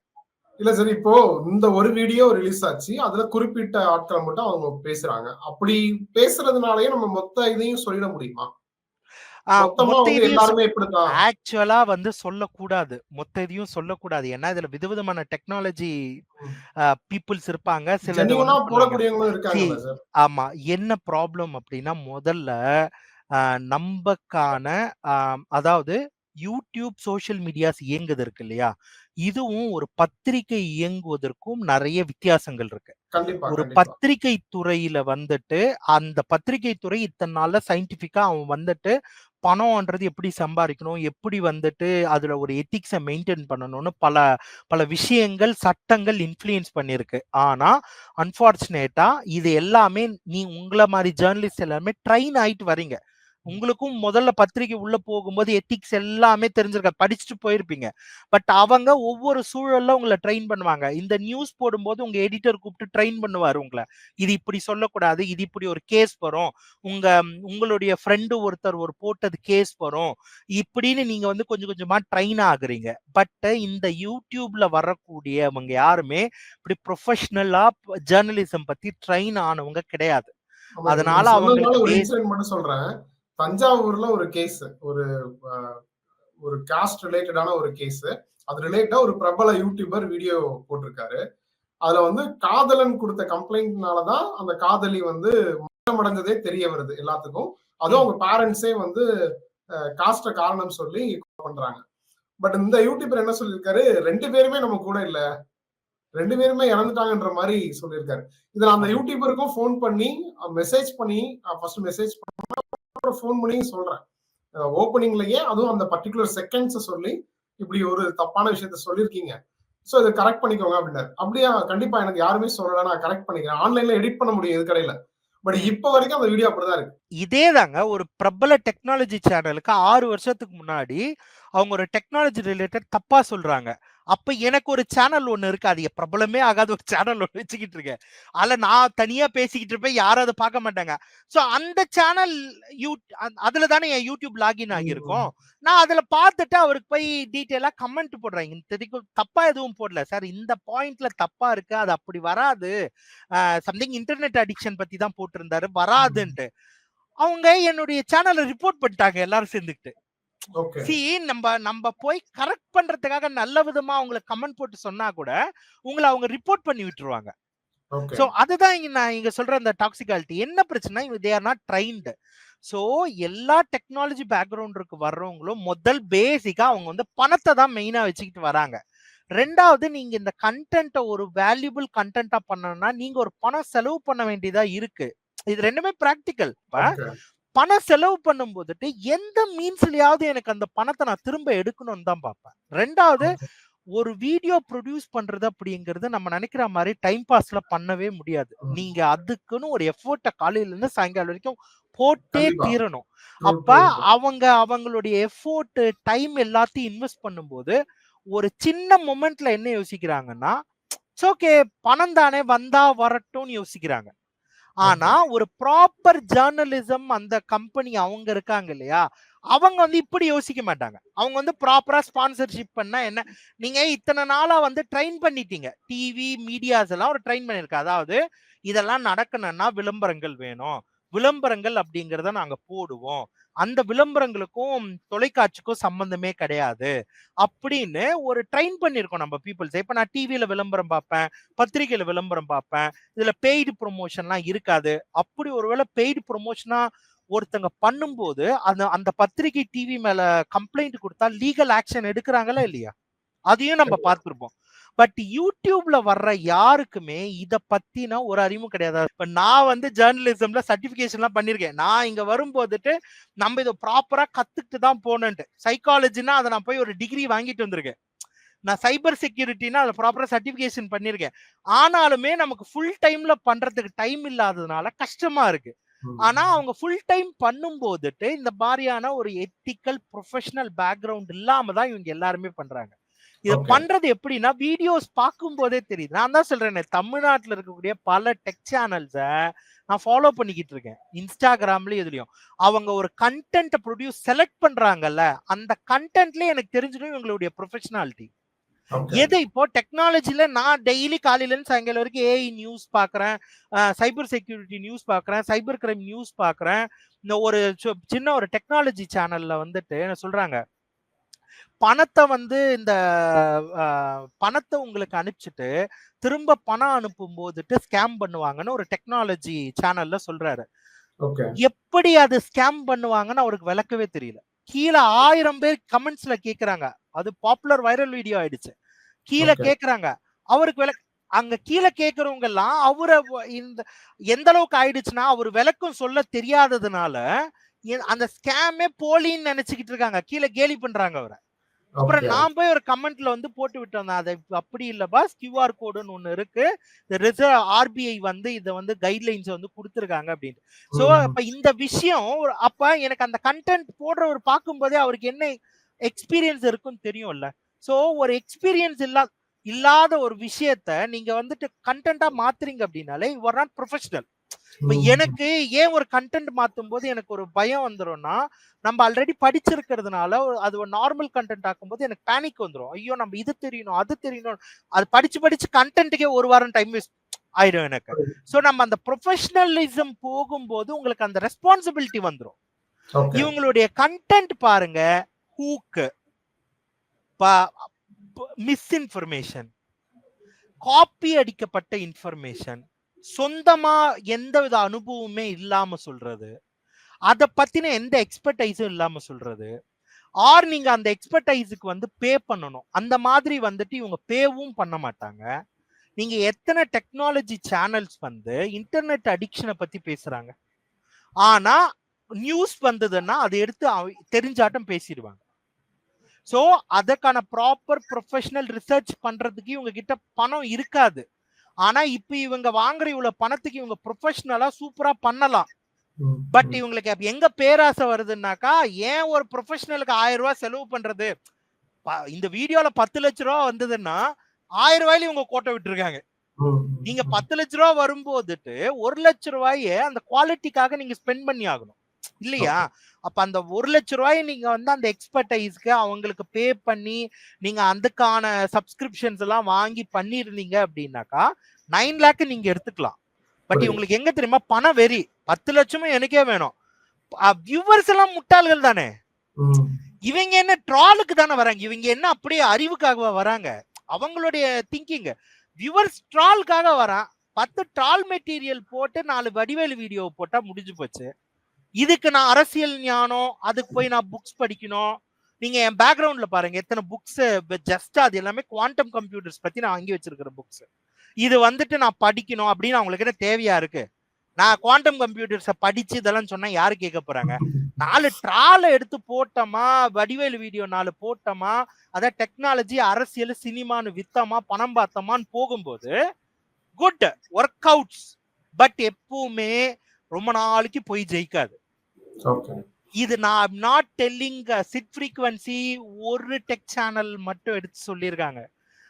இல்ல சார் இப்போ இந்த ஒரு வீடியோ ரிலீஸ் ஆச்சு. அதுல குறிப்பிட்ட ஆட்களை மட்டும் அவங்க பேசுறாங்க. அப்படி பேசுறதுனாலயே நம்ம மொத்த இதையும் சொல்லிட முடியுமா? ஆக்சுவலா வந்து சொல்லக்கூடாது. மொத்த இதையும் சொல்லக்கூடாது. ஏன்னா இதுல விதவிதமான டெக்னாலஜி. பீப்புள்ஸ் இருப்பாங்க. சார். ஆமா. என்ன ப்ராப்ளம் அப்படின்னா முதல்ல நம்பக்கான அதாவது யூடியூப் சோஷியல் மீடியாஸ் இயங்குது இருக்கு இல்லையா? இதுவும் ஒரு பத்திரிகை இயங்குவதற்கும் நிறைய வித்தியாசங்கள் இருக்கு. ஒரு பத்திரிகை துறையில வந்துட்டு அந்த பத்திரிகை துறை இத்தனை நாள்ல சயின்டிபிக்கா அவன் வந்துட்டு பணம்ன்றது எப்படி சம்பாதிக்கணும் எப்படி வந்துட்டு அதுல ஒரு எத்திக்ஸை மெயின்டைன் பண்ணணும்னு பல பல விஷயங்கள் சட்டங்கள் இன்ஃப்ளூயன்ஸ் பண்ணியிருக்கு. ஆனா அன்பார்ச்சுனேட்டா இது எல்லாமே நீ உங்களை மாதிரி ஜேர்னலிஸ்ட் எல்லாமே ட்ரெயின் ஆயிட்டு வரீங்க உங்களுக்கும் முதல்ல பத்திரிகை உள்ள போகும்போது எத்திக்ஸ் எல்லாமே தெரிஞ்சிருக்க படிச்சுட்டு போயிருப்பீங்க. பட் அவங்க ஒவ்வொரு சூழல்ல உங்களை ட்ரெயின் பண்ணுவாங்க. இந்த நியூஸ் போடும்போது உங்க எடிட்டர் கூப்பிட்டு ட்ரெயின் பண்ணுவாரு உங்களை. இது இப்படி சொல்லக்கூடாது. இது இப்படி ஒரு கேஸ் வரும். உங்க உங்களுடைய ஃப்ரெண்டு ஒருத்தர் ஒரு போட்டது கேஸ் வரும். இப்படின்னு நீங்க வந்து கொஞ்சம் கொஞ்சமா ட்ரெயின் ஆகுறீங்க. பட் இந்த யூடியூப்ல வரக்கூடியவங்க யாருமே இப்படி ப்ரொஃபஷனலா ஜேர்னலிசம் பத்தி ட்ரெயின் ஆனவங்க கிடையாது. அதனால மட்டும் சொல்றேன். தஞ்சாவூர்ல ஒரு கேஸ் ஒரு ஒரு காஸ்ட் ரிலேட்டடான ஒரு கேஸ் அது ரிலேட்டடா ஒரு பிரபல யூடியூபர் வீடியோ போட்டிருக்காரு. அதுல வந்து காதலன் கொடுத்த கம்ப்ளைண்ட்னாலதான் அந்த காதலி வந்து மரணமடைஞ்சதே தெரிய வருது எல்லாத்துக்கும். அதுவும் அவங்க பேரண்ட்ஸே வந்து காஸ்ட காரணம் சொல்லி பண்றாங்க. பட் இந்த யூடியூபர் என்ன சொல்லியிருக்காரு? ரெண்டு பேருமே நம்ம கூட இல்ல. ரெண்டு பேருமே இறந்துட்டாங்கன்ற மாதிரி சொல்லியிருக்காரு. இதுல அந்த யூடியூபருக்கும் ஃபோன் பண்ணி மெசேஜ் பண்ணி ஃபர்ஸ்ட் மெசேஜ் பண்ணி அப்புறம் ஃபோன் பண்ணியும் சொல்றேன். ஓப்பனிங்லயே அதுவும் அந்த பர்டிகுலர் செகண்ட்ஸ் சொல்லி இப்படி ஒரு தப்பான விஷயத்த சொல்லியிருக்கீங்க. ஸோ இதை கரெக்ட் பண்ணிக்கோங்க அப்படின்னாரு. அப்படியா கண்டிப்பா எனக்கு யாருமே சொல்லல நான் கரெக்ட் பண்ணிக்கிறேன். ஆன்லைன்ல எடிட் பண்ண முடியும் இது கடையில. பட் இப்ப வரைக்கும் அந்த வீடியோ அப்படிதான் இருக்கு. இதே தாங்க ஒரு பிரபல டெக்னாலஜி சேனலுக்கு ஆறு வருஷத்துக்கு முன்னாடி அவங்க ஒரு டெக்னாலஜி ரிலேட்டட் தப்பா சொல்றாங்க. அப்ப எனக்கு ஒரு சேனல் ஒண்ணு இருக்கு. அது பிரபலமே ஆகாத ஒரு சேனல் ஒண்ணு வச்சுக்கிட்டு இருக்கேன். அதுல நான் தனியா பேசிக்கிட்டு இருப்பேன். யாரும் அதை பார்க்க மாட்டாங்க. சோ அந்த சேனல் யூ அதுல தானே என் யூடியூப் லாகின் ஆகியிருக்கும். நான் அதுல பார்த்துட்டு அவருக்கு போய் டீட்டெயிலா கமெண்ட் போடுறேன். இந்த தப்பா எதுவும் போடல. சார் இந்த பாயிண்ட்ல தப்பா இருக்கு. அது அப்படி வராது. சம்திங் இன்டர்நெட் அடிக்ஷன் பத்தி தான் போட்டிருந்தாரு. வராதுன்ட்டு. அவங்க என்னுடைய சேனலை ரிப்போர்ட் பண்ணிட்டாங்க. எல்லாரும் சேர்ந்துக்கிட்டு. சி நம்ம நம்ம போய் கரெக்ட் பண்றதுக்காக நல்ல விதமா அவங்களுக்கு கமெண்ட் போட்டு சொன்னா கூட உங்களை அவங்க ரிப்போர்ட் பண்ணி விட்டுருவாங்க. சோ அதுதான் இங்க நான் இங்க சொல்ற அந்த டாக்ஸிகாலிட்டி என்ன பிரச்சனை? They are not trained so எல்லா டெக்னாலஜி பேக்ரவுண்டுக்கு வர்றவங்களும் முதல் பேசிக்கா அவங்க வந்து பணத்தை தான் மெயினா வச்சுக்கிட்டு வராங்க. ரெண்டாவது நீங்க இந்த கண்டென்ட்டை ஒரு வேல்யூபிள் கண்டென்ட்டா பண்ணணும்னா நீங்க ஒரு பணம் செலவு பண்ண வேண்டியதா இருக்கு. இது ரெண்டுமே பிராக்டிக்கல் பணம் செலவு பண்ணும் போதுட்டு எந்த மீன்ஸ்லயாவது எனக்கு அந்த பணத்தை நான் திரும்ப எடுக்கணும்னு தான் பார்ப்பேன் ரெண்டாவது ஒரு வீடியோ ப்ரொடியூஸ் பண்றது அப்படிங்கிறது நம்ம நினைக்கிற மாதிரி டைம் பாஸ்ல பண்ணவே முடியாது. நீங்க அதுக்குன்னு ஒரு எஃபோர்ட்டை காலையில இருந்து சாயங்காலம் வரைக்கும் போட்டே. தீரணும் அப்ப. அவங்க அவங்களுடைய எஃபோர்ட் டைம் எல்லாத்தையும் இன்வெஸ்ட் பண்ணும்போது ஒரு சின்ன மொமெண்ட்ல என்ன யோசிக்கிறாங்கன்னா ஓகே பணம் தானே வந்தா வரட்டும்னு யோசிக்கிறாங்க ஆனா ஒரு ப்ராப்பர் ஜேர்னலிசம் அந்த கம்பெனி அவங்க இருக்காங்க இல்லையா அவங்க வந்து இப்படி யோசிக்க மாட்டாங்க. அவங்க வந்து ப்ராப்பரா ஸ்பான்சர்ஷிப் பண்ணா என்ன நீங்க இத்தனை நாளா வந்து ட்ரெயின் பண்ணிட்டீங்க. டிவி மீடியாஸ் எல்லாம் ஒரு ட்ரெயின் பண்ணிருக்க அதாவது இதெல்லாம் நடக்கணும்னா விளம்பரங்கள் வேணும். விளம்பரங்கள் அப்படிங்கறத நாங்க போடுவோம். அந்த விளம்பரங்களுக்கும் தொலைக்காட்சிக்கும் சம்பந்தமே கிடையாது. அப்படின்னு ஒரு ட்ரெயின் பண்ணிருக்கோம் நம்ம பீப்புள்ஸ் இப்ப நான் டிவியில விளம்பரம் பார்ப்பேன் பத்திரிகையில விளம்பரம் பார்ப்பேன். இதுல பெய்டு ப்ரொமோஷன்லாம் இருக்காது. அப்படி ஒருவேளை பெய்டு ப்ரொமோஷனா ஒருத்தங்க பண்ணும்போது அந்த அந்த பத்திரிகை டிவி மேல கம்ப்ளைண்ட் கொடுத்தா லீகல் ஆக்ஷன் எடுக்கிறாங்களா இல்லையா? அதையும் நம்ம பார்த்திருப்போம். பட் யூடியூப்ல வர்ற யாருக்குமே இத பத்தின ஒரு அறிவும் கிடையாது. இப்ப நான் வந்து ஜேர்னலிசம்ல சர்டிபிகேஷன் எல்லாம் பண்ணிருக்கேன். நான் இங்க வரும்போதுட்டு நம்ம இதை ப்ராப்பரா கத்துக்கிட்டு தான் போனேன்ட்டு. சைக்காலஜினா அதை நான் போய் ஒரு டிகிரி வாங்கிட்டு வந்திருக்கேன். நான் சைபர் செக்யூரிட்டினா அதை ப்ராப்பரா சர்டிபிகேஷன் பண்ணிருக்கேன். ஆனாலுமே நமக்கு ஃபுல் டைம்ல பண்றதுக்கு டைம் இல்லாததுனால கஷ்டமா இருக்கு. ஆனா அவங்க ஃபுல் டைம் பண்ணும் போதுட்டு இந்த மாதிரியான ஒரு எத்திக்கல் ப்ரொஃபஷனல் பேக்ரவுண்ட் இல்லாம தான் இவங்க எல்லாருமே பண்றாங்க. இத. பண்றது எப்படின்னா வீடியோஸ் பார்க்கும் போதே தெரியுது. நான் தான் சொல்றேன் தமிழ்நாட்டுல இருக்கக்கூடிய பல டெக் சேனல்ஸ நான் ஃபாலோ பண்ணிக்கிட்டு இருக்கேன். இன்ஸ்டாகிராம்லயும் இதுலயும் அவங்க ஒரு கண்டென்ட் ப்ரொடியூஸ் செலக்ட் பண்றாங்கல்ல அந்த கண்டென்ட்லயே எனக்கு தெரிஞ்சிடும் இவங்களுடைய ப்ரொஃபஷனாலிட்டி. எது இப்போ டெக்னாலஜில நான் டெய்லி காலையில இருந்து சாயங்காலம் வரைக்கும் ஏஐ நியூஸ் பாக்குறேன் சைபர் செக்யூரிட்டி நியூஸ் பாக்குறேன் சைபர் கிரைம் நியூஸ் பாக்குறேன் இந்த ஒரு சின்ன ஒரு டெக்னாலஜி சேனல்ல வந்துட்டு என்ன சொல்றாங்க பணத்தை வந்து இந்த பணத்தை உங்களுக்கு அனுப்பிச்சிட்டு திரும்ப பணம் அனுப்பும் போதுட்டு ஸ்கேம் பண்ணுவாங்கன்னு ஒரு டெக்னாலஜி சேனல்ல சொல்றாரு. எப்படி அது ஸ்கேம் பண்ணுவாங்கன்னு அவருக்கு விளக்கவே தெரியல. கீழே ஆயிரம் பேர் கமெண்ட்ஸ்ல கேக்குறாங்க. அது பாப்புலர் வைரல் வீடியோ ஆயிடுச்சு. கீழே. கேக்குறாங்க. அவருக்கு விளக்க அங்க கீழே கேக்குறவங்க எல்லாம் அவரை இந்த எந்த அளவுக்கு ஆயிடுச்சுன்னா அவர் விளக்கம் சொல்ல தெரியாததுனால அந்த ஸ்கேமே போலின்னு நினைச்சுக்கிட்டு இருக்காங்க. கீழே கேலி பண்றாங்க அவரை. அப்புறம். நான் போய் ஒரு கமெண்ட்ல வந்து போட்டு விட்டோம் அது அப்படி இல்ல பாஸ் கியூஆர் கோடுன்னு ஒண்ணு இருக்கு. ரிசர்வ் ஆர்பிஐ வந்து இதை வந்து கைட்லைன்ஸ் வந்து கொடுத்துருக்காங்க அப்படின்ட்டு. சோ ம். அப்ப இந்த விஷயம் அப்ப எனக்கு அந்த கண்டென்ட் போடுறவர் பார்க்கும்போதே அவருக்கு என்ன எக்ஸ்பீரியன்ஸ் இருக்குன்னு தெரியும்ல. சோ ஒரு எக்ஸ்பீரியன்ஸ் இல்லா இல்லாத ஒரு விஷயத்த நீங்க வந்துட்டு கண்டென்ட்டா மாத்துறீங்க அப்படின்னாலே யுவர் நாட் ப்ரொஃபஷனல் இப்ப. எனக்கு ஏன் ஒரு கண்டென்ட் மாத்தும் போது எனக்கு ஒரு பயம் வந்துரும்னா நம்ம ஆல்ரெடி படிச்சிருக்கிறதுனால அது ஒரு நார்மல் கண்டென்ட் ஆக்கும்போது எனக்கு பேனிக் வந்துரும். ஐயோ நம்ம இது தெரியணும் அது தெரியணும். அது படிச்சு படிச்சு கண்டென்ட்டுக்கே ஒரு வாரம் டைம் வேஸ்ட் ஆயிடும் எனக்கு. சோ நம்ம அந்த ப்ரொஃபஷனலிசம் போகும்போது உங்களுக்கு அந்த ரெஸ்பான்சிபிலிட்டி Okay. இவங்களுடைய கண்டென்ட் பாருங்க ஹூக்கு மிஸ்இன்ஃபர்மேஷன் காப்பி அடிக்கப்பட்ட இன்ஃபர்மேஷன் சொந்தமா எந்தவித அனுபவமே இல்லாம சொல்றது. அத பத்தின எந்த எக்ஸ்பர்டைஸும் இல்லாம சொல்றது. ஆர் நீங்க அந்த எக்ஸ்பர்டைஸுக்கு வந்து பே பண்ணணும். அந்த மாதிரி வந்துட்டு இவங்க பேவும் பண்ண மாட்டாங்க. நீங்க எத்தனை டெக்னாலஜி சேனல்ஸ் வந்து இன்டர்நெட் அடிக்ஷனை பத்தி பேசுறாங்க. ஆனா நியூஸ் வந்ததுன்னா அதை எடுத்து அவ- தெரிஞ்சாட்டம் பேசிடுவாங்க. ஸோ அதற்கான ப்ராப்பர் ப்ரொஃபஷனல் ரிசர்ச் பண்றதுக்கு இவங்க கிட்ட பணம் இருக்காது. ஆனா இப்ப இவங்க வாங்குற இவ்வளவு பணத்துக்கு இவங்க ப்ரொஃபஷனலா சூப்பரா பண்ணலாம். பட் இவங்களுக்கு எங்க பேராசை வருதுன்னாக்கா ஏன் ஒரு ப்ரொஃபஷனலுக்கு ஆயிரம் ரூபாய் செலவு பண்றது? இந்த வீடியோல பத்து லட்ச ரூபா வந்ததுன்னா ஆயிரம் ரூபாயில இவங்க கோட்டை விட்டுருக்காங்க. ம். நீங்க பத்து லட்ச ரூபா வரும்போதுட்டு ஒரு லட்ச ரூபாய அந்த குவாலிட்டிக்காக நீங்க ஸ்பெண்ட் பண்ணி ஆகணும். இல்லையா? அப்ப அந்த ஒரு லட்ச ரூபாயை நீங்க வந்து அந்த எக்ஸ்பர்டைஸ்க்கு அவங்களுக்கு பே பண்ணி நீங்க அதுக்கான சப்ஸ்கிரிப்ஷன்ஸ் எல்லாம் வாங்கி பண்ணிருந்தீங்க அப்படின்னாக்கா நைன் லேக் நீங்க எடுத்துக்கலாம். பட் புரியுது. உங்களுக்கு எங்க தெரியுமா? பணம் வெறி. பத்து லட்சமும் எனக்கே வேணும். வியூவர்ஸ் எல்லாம் முட்டாள்கள் தானே. இவங்க என்ன ட்ராலுக்கு தானே வராங்க? இவங்க என்ன அப்படியே அறிவுக்காகவா வராங்க? அவங்களுடைய திங்கிங் வியூவர்ஸ் ட்ரால்காக வரான். பத்து ட்ரால் மெட்டீரியல் போட்டு நாலு வடிவேலு வீடியோ போட்டா முடிஞ்சு போச்சு. இதுக்கு நான் அரசியல் ஞானம் அதுக்கு போய் நான் புக்ஸ் படிக்கணும். நீங்க என் பேக்ரவுண்ட்ல பாருங்க எத்தனை புக்ஸ் ஜஸ்ட் அது எல்லாமே குவாண்டம் கம்ப்யூட்டர்ஸ் பத்தி நான் வாங்கி வச்சிருக்கிற புக்ஸ் இது வந்துட்டு நான் படிக்கணும் அப்படின்னு அவங்களுக்கு என்ன தேவையா இருக்கு? நான் குவாண்டம் கம்ப்யூட்டர்ஸை படிச்சு இதெல்லாம் சொன்னா யாரு கேட்க போறாங்க? நாலு ட்ரால எடுத்து போட்டோமா? வடிவேலு வீடியோ நாலு போட்டோமா? அதான் டெக்னாலஜி அரசியல் சினிமான்னு வித்தமா? பணம் பார்த்தோமான்னு போகும்போது குட் ஒர்க் அவுட்ஸ் பட் எப்பவுமே ரொம்ப நாளைக்கு போய் ஜெயிக்காது. இது நான் நாட் டெல்லிங் சிட் ஃப்ரீக்வன்சி ஒரு டெக் சேனல் மட்டும் எடுத்து சொல்லியிருக்காங்க.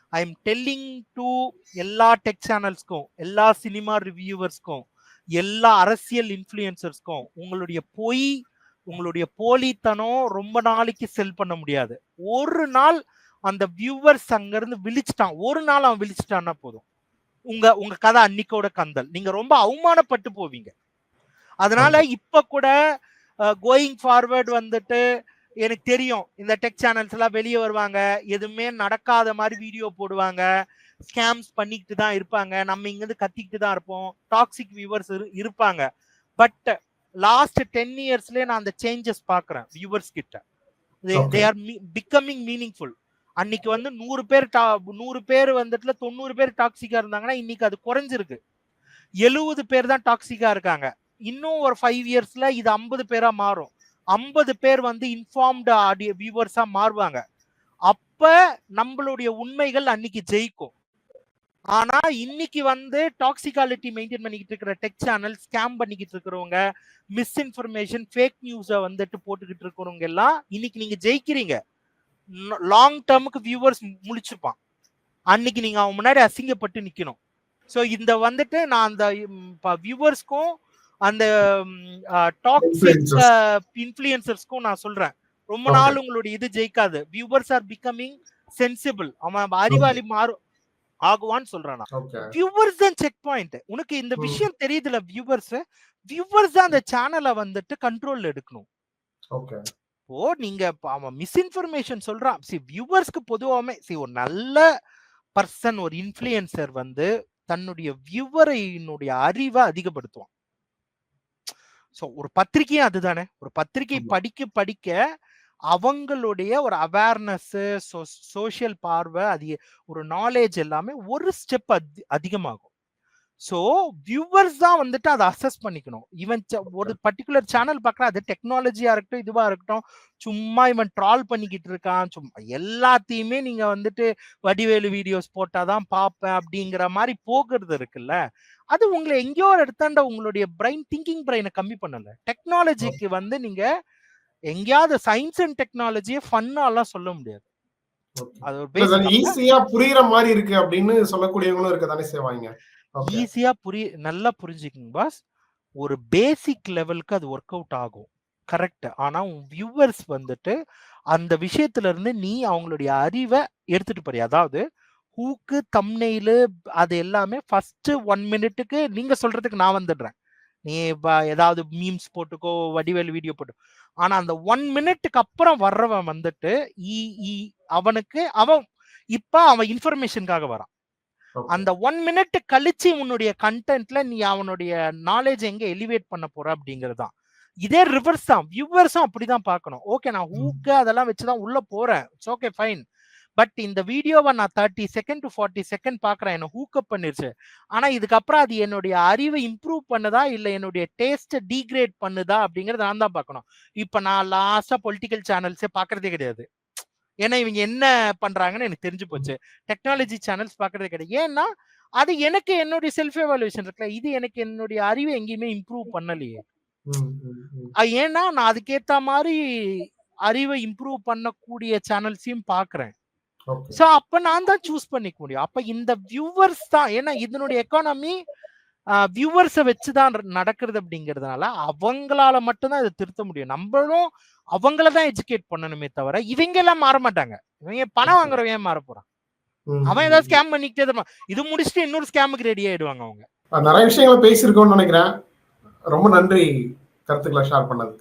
ஐ எம் டெல்லிங் டு எல்லா டெக் சேனல்ஸ்க்கும் எல்லா சினிமா ரிவ்யூவர்ஸ்க்கும் எல்லா அரசியல் இன்ஃப்ளூயன்சர்ஸ்க்கும் உங்களுடைய பொய் உங்களுடைய போலித்தனம் ரொம்ப நாளைக்கு செல் பண்ண முடியாது. ஒரு நாள் அந்த வியூவர்ஸ் அங்கிருந்து விழிச்சிட்டான். ஒரு நாள் அவன் விழிச்சிட்டான்னா போதும். உங்க உங்க கதை அன்னைக்கோட கந்தல். நீங்க ரொம்ப அவமானப்பட்டு போவீங்க. அதனால இப்ப கூட கோயிங் ஃபார்வர்ட் வந்துட்டு எனக்கு தெரியும். இந்த டெக் சேனல்ஸ் எல்லாம் வெளியே வருவாங்க. எதுவுமே நடக்காத மாதிரி வீடியோ போடுவாங்க. ஸ்கேம்ஸ் பண்ணிக்கிட்டு தான் இருப்பாங்க. நம்ம இங்கிருந்து கத்திக்கிட்டு தான் இருப்போம். டாக்ஸிக் வியூவர்ஸ் இருப்பாங்க. பட் லாஸ்ட் டென் இயர்ஸ்லயே நான் அந்த சேஞ்சஸ் பாக்குறேன் வியூவர்ஸ் கிட்ட. தே ஆர் பிகமிங் மீனிங்ஃபுல் அன்னைக்கு வந்து நூறு பேர் நூறு பேர் வந்துட்டுல தொண்ணூறு பேர் டாக்ஸிக்கா இருந்தாங்கன்னா இன்னைக்கு அது குறைஞ்சிருக்கு. எழுபது பேர் தான் டாக்ஸிக்கா இருக்காங்க. இன்னும் ஒரு ஃபைவ் இயர்ஸ்ல இது ஐம்பது பேரா மாறும். ஐம்பது பேர் வந்து இன்ஃபார்ம்டு ஆடியோ வியூவர்ஸா மாறுவாங்க. அப்ப நம்மளுடைய உண்மைகள் அன்னைக்கு ஜெயிக்கும். ஆனா இன்னைக்கு வந்து டாக்ஸிகாலிட்டி மெயின்டைன் பண்ணிக்கிட்டு இருக்கிற டெக் சேனல் ஸ்கேம் பண்ணிக்கிட்டு இருக்கிறவங்க மிஸ்இன்ஃபர்மேஷன் ஃபேக் நியூஸை வந்துட்டு போட்டுக்கிட்டு இருக்கிறவங்க எல்லாம் இன்னைக்கு நீங்க ஜெயிக்கிறீங்க. Long டேர்முக்கு viewers முழிச்சுப்பான். அன்னைக்கு நீங்க அவன் முன்னாடி அசிங்கப்பட்டு நிக்கணும். ஸோ இந்த வந்துட்டு நான் அந்த வியூவர்ஸ்க்கும் அந்த டாக்ஸிக் இன்ஃபுளுசர்ஸ்க்கும் நான் சொல்றேன். ரொம்ப நாள் உங்களுடைய இது ஜெயிக்காது. வியூவர்ஸ் ஆர் பிகமிங் சென்சிபிள் அவன் அறிவாளி மாறும் ஆகுவான்னு சொல்றான் வியூவர்ஸ் தான் செக் பாயிண்ட் உனக்கு இந்த விஷயம் தெரியுதுல வியூவர்ஸ் வியூவர்ஸ் தான் அந்த சேனலை வந்துட்டு கண்ட்ரோல் எடுக்கணும். ஓ நீங்க அவன் மிஸ்இன்ஃபர்மேஷன் சொல்றான். சி வியூவர்ஸ்க்கு பொதுவாமே சி ஒரு நல்ல பர்சன் ஒரு இன்ஃபுளுசர் வந்து தன்னுடைய வியூவரையினுடைய அறிவை அதிகப்படுத்துவான். ஸோ ஒரு பத்திரிகையும் அதுதானே. ஒரு பத்திரிகை படிக்க படிக்க அவங்களுடைய ஒரு அவேர்னஸ் சோசியல் பார்வை அதிக ஒரு நாலேஜ் எல்லாமே ஒரு ஸ்டெப் அதி அதிகமாகும். ஸோ வியூவர்ஸ் தான் வந்துட்டு அதை அசஸ் பண்ணிக்கணும். இவன் ஒரு பர்டிகுலர் சேனல் பார்க்குற அது டெக்னாலஜியா இருக்கட்டும் இதுவா இருக்கட்டும் சும்மா இவன் ட்ரால் பண்ணிக்கிட்டு இருக்கான் சும்மா எல்லாத்தையுமே நீங்க வந்துட்டு வடிவேலு வீடியோஸ் போட்டாதான் பார்ப்பேன் அப்படிங்கிற மாதிரி போகிறது இருக்குல்ல அது உங்களை எங்கேயோ ஒரு இடத்தாண்ட உங்களுடைய பிரைன் திங்கிங் பிரைனை கம்மி பண்ணல டெக்னாலஜிக்கு வந்து நீங்க எங்கேயாவது சயின்ஸ் அண்ட் டெக்னாலஜியை ஃபன்னாலாம் சொல்ல முடியாது. ஈஸியா புரியுற மாதிரி இருக்கு அப்படின்னு சொல்லக்கூடியவங்களும் இருக்க தானே செய்வாங்க. ஈஸியா புரிய நல்லா புரிஞ்சுக்குங்க பாஸ். ஒரு பேசிக் லெவலுக்கு அது ஒர்க் அவுட் ஆகும். கரெக்ட். ஆனா உன் வியூவர்ஸ் வந்துட்டு அந்த விஷயத்துல இருந்து நீ அவங்களுடைய அறிவை எடுத்துட்டு போறிய? அதாவது ஹூக்கு தம்னெயிலு அது எல்லாமே ஃபர்ஸ்ட் ஒன் மினிட்டுக்கு நீங்க சொல்றதுக்கு நான் வந்துடுறேன். நீ ஏதாவது மீம்ஸ் போட்டுக்கோ வடிவேல் வீடியோ போட்டு. ஆனா அந்த ஒன் மினிட்டுக்கு அப்புறம் வர்றவன் வந்துட்டு அவனுக்கு அவன் இப்ப அவன் இன்ஃபர்மேஷனுக்காக வரான். அந்த ஒன் மினிட் கழிச்சு உன்னுடைய கண்டென்ட்ல நீ அவனுடைய நாலேஜ் எங்க எலிவேட் பண்ண போற அப்படிங்கறதுதான். இதே ரிவர்ஸ் தான் வியூவர்ஸும் அப்படிதான் பார்க்கணும். ஓகே நான் ஹூக்கு அதெல்லாம் வச்சுதான் உள்ள போறேன். இட்ஸ் ஓகே ஃபைன் பட் இந்த வீடியோவை நான் thirty second to forty second பாக்குறேன் என்ன ஹூக்கப் பண்ணிருச்சு. ஆனா இதுக்கப்புறம் அது என்னுடைய அறிவை இம்ப்ரூவ் பண்ணுதா இல்ல என்னுடைய டேஸ்ட் டீக்ரேட் பண்ணுதா அப்படிங்கறத நான் தான் பார்க்கணும். இப்ப நான் லாஸ்டா பொலிட்டிக்கல் சேனல்ஸே பாக்குறதே கிடையாது. ஏன்னா இவங்க என்ன பண்றாங்கன்னு எனக்கு தெரிஞ்சு போச்சு. டெக்னாலஜி சேனல்ஸ் பாக்குறதே கிடையாது. ஏன்னா அது எனக்கு என்னுடைய செல்ஃப் எவாலுவேஷன் இருக்குல்ல. இது எனக்கு என்னுடைய அறிவை எங்கேயுமே இம்ப்ரூவ் பண்ணலையே. ஏன்னா நான் அதுக்கேத்த மாதிரி அறிவை இம்ப்ரூவ் பண்ணக்கூடிய சேனல்ஸையும் பாக்குறேன். சோ அப்ப நான் தான் சூஸ் பண்ணிக்க முடியும். அப்ப இந்த வியூவர்ஸ் தான். ஏன்னா இதனுடைய எக்கானமி வியூவர்ஸை வச்சுதான் நடக்கிறது அப்படிங்கிறதுனால அவங்களால மட்டும்தான் இதை திருத்த முடியும். நம்மளும் அவங்கள தான் எஜுகேட் பண்ணணுமே தவிர இவங்க எல்லாம் மாற மாட்டாங்க. இவங்க பணம் வாங்குறவங்க மாற போறான்? அவன் ஏதாவது ஸ்கேம் பண்ணிக்கிட்டே இது முடிச்சுட்டு இன்னொரு ஸ்கேமுக்கு ரெடி ஆயிடுவாங்க அவங்க. நிறைய விஷயங்களை பேசியிருக்கோம்னு நினைக்கிறேன். ரொம்ப நன்றி கருத்துக்களை ஷேர் பண்ணதுக்கு.